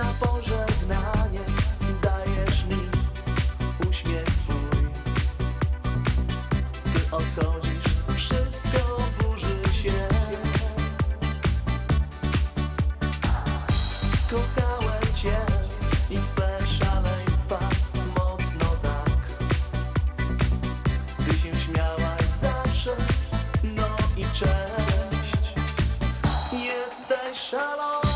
na pożegnanie. Dajesz mi uśmiech swój. Ty odchodzisz, wszystko burzy się. Kochałem cię i twe szaleństwa mocno tak. Ty się śmiałaś zawsze, no i cześć. Jesteś szalony.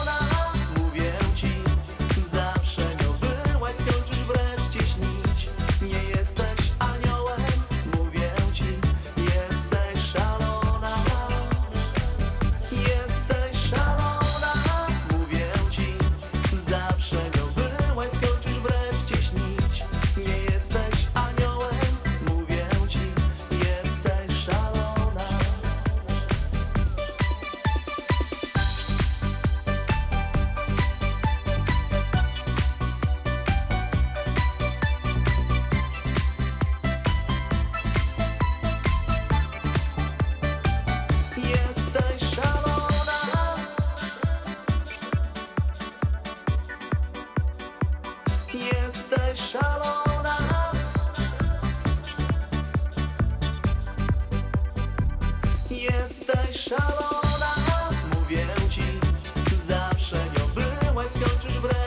jesteś szalona. Jesteś szalona, mówię ci, zawsze nią byłaś, skończysz wreszcie.